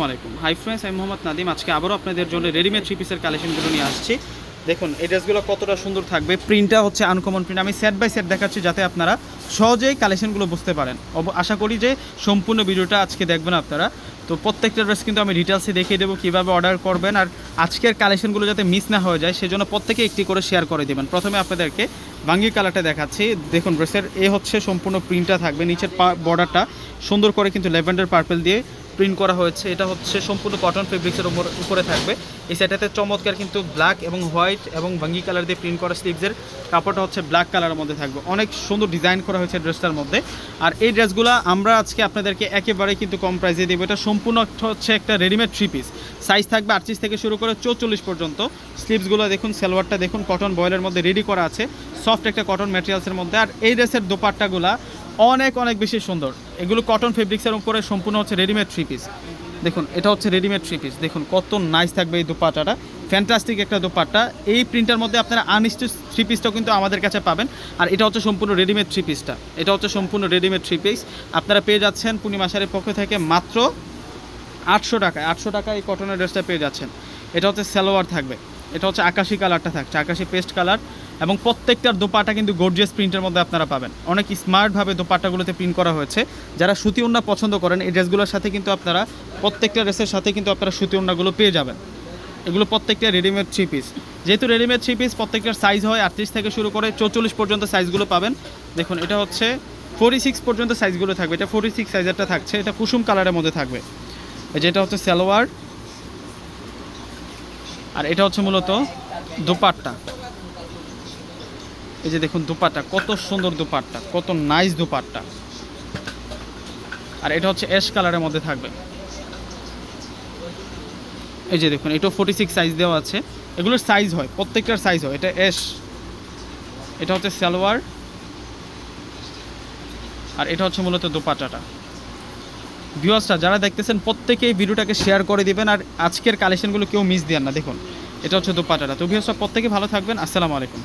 আসসালামু আলাইকুম। Hi friends আমি মোহাম্মদ নাদিম আজকে আবারও আপনাদের জন্য রেডিমেড থ্রি পিসের কালেকশনগুলো নিয়ে আসছি। দেখুন, এই ড্রেসগুলো কতটা সুন্দর থাকবে। প্রিন্টটা হচ্ছে আনকমন প্রিন্ট আমি সেট বাই সেট দেখাচ্ছি যাতে আপনারা সহজেই কালেকশনগুলো বুঝতে পারেন। আশা করি যে সম্পূর্ণ ভিডিওটা আজকে দেখবেন আপনারা। তো প্রত্যেকটা ড্রেস কিন্তু আমি ডিটেলসে দেখিয়ে দেবো কীভাবে অর্ডার করবেন। আর আজকের কালেকশনগুলো যাতে মিস না হয়ে যায়, সেজন্য প্রত্যেকে একটি করে শেয়ার করে দেবেন। প্রথমে আপনাদেরকে বাঙ্গি কালারটা দেখাচ্ছি। দেখুন ড্রেসের এ হচ্ছে সম্পূর্ণ প্রিন্টটা থাকবে। নিচের বর্ডারটা সুন্দর করে কিন্তু ল্যাভেন্ডার পার্পেল দিয়ে প্রিন্ট করা হয়েছে, এটা হচ্ছে সম্পূর্ণ কটন ফেব্রিক্সের উপর উপরে থাকবে। এই সেটাতে চমৎকার কিন্তু ব্ল্যাক এবং হোয়াইট এবং ভাঙ্গি কালার দিয়ে প্রিন্ট করা স্লিভসের কাপড়টা হচ্ছে ব্ল্যাক কালারের মধ্যে থাকবে। অনেক সুন্দর ডিজাইন করা হয়েছে ড্রেসটার মধ্যে। আর এই ড্রেসগুলো আমরা আজকে আপনাদেরকে একেবারে কিন্তু কম প্রাইসে দেবো। এটা সম্পূর্ণ হচ্ছে একটা রেডিমেড থ্রি পিস সাইজ থাকবে আটত্রিশ থেকে শুরু করে চৌচল্লিশ পর্যন্ত। স্লিভসগুলো দেখুন, সালোয়ারটা দেখুন কটন বয়েলের মধ্যে রেডি করা আছে। সফট একটা কটন ম্যাটেরিয়ালসের মধ্যে। আর এই ড্রেসের দোপাট্টাগুলা অনেক অনেক বেশি সুন্দর। এগুলো কটন ফেব্রিক্সের উপরে সম্পূর্ণ হচ্ছে রেডিমেড থ্রি পিস দেখুন, এটা হচ্ছে রেডিমেড থ্রি পিস দেখুন, কত নাইস থাকবে এই দোপাট্টাটা ফ্যান্টাস্টিক একটা দোপাট্টা। এই প্রিন্টার মধ্যে আপনারা আনস্টিচ থ্রি পিসটাও কিন্তু আমাদের কাছে পাবেন। আর এটা হচ্ছে সম্পূর্ণ রেডিমেড থ্রি পিসটা এটা হচ্ছে সম্পূর্ণ রেডিমেড থ্রি পিস আপনারা পেয়ে যাচ্ছেন পূর্ণিমা শাড়ির পক্ষ থেকে মাত্র আটশো টাকায়। আটশো টাকা এই কটনের ড্রেসটা পেয়ে যাচ্ছেন। এটা হচ্ছে সালোয়ার থাকবে। এটা হচ্ছে আকাশি কালারটা থাকছে। আকাশি পেস্ট কালার এবং প্রত্যেকটার দোপাটা কিন্তু গর্জিয়াস প্রিন্টের মধ্যে আপনারা পাবেন। অনেক স্মার্টভাবে দোপাট্টাগুলোতে প্রিন্ট করা হয়েছে। যারা সুতি ওড়না পছন্দ করেন, এই ড্রেসগুলোর সাথে কিন্তু আপনারা প্রত্যেকটা ড্রেসের সাথে কিন্তু আপনারা সুতি ওড়নাগুলো পেয়ে যাবেন। এগুলো প্রত্যেকটা রেডিমেড থ্রি পিস যেহেতু রেডিমেড থ্রি পিস প্রত্যেকটার সাইজ হয় আটত্রিশ থেকে শুরু করে চৌচল্লিশ পর্যন্ত সাইজগুলো পাবেন। দেখুন, এটা হচ্ছে ফোর্টি সিক্স পর্যন্ত সাইজগুলো থাকবে। এটা ফোর্টি সিক্স সাইজেরটা থাকছে। এটা কুসুম কালারের মধ্যে থাকবে। যেটা হচ্ছে সালোয়ার। আর এটা হচ্ছে মূলত দোপাট্টা। এই যে দেখুন দোপাট্টা, কত সুন্দর দোপাট্টা, কত নাইস দোপাট্টা। আর এটা হচ্ছে অ্যাশ কালারের মধ্যে থাকবে। এই যে দেখুন এটা ফোর্টি সিক্স সাইজ দেওয়া আছে। এগুলোর সাইজ হয়, প্রত্যেকটার সাইজ হয়। এটা অ্যাশ এটা হচ্ছে সালোয়ার, আর এটা হচ্ছে মূলত দোপাট্টাটা। ভিউয়ার্সরা যারা দেখতেছেন, প্রত্যেকেই ভিডিওটাকে শেয়ার করে দিবেন, আর আজকের কালেকশনগুলো কেউ মিস দেন না। দেখুন, এটা হচ্ছে দোপাট্টাটা। তো ভিউয়ার্সরা প্রত্যেকে ভালো থাকবেন। আসসালামু আলাইকুম।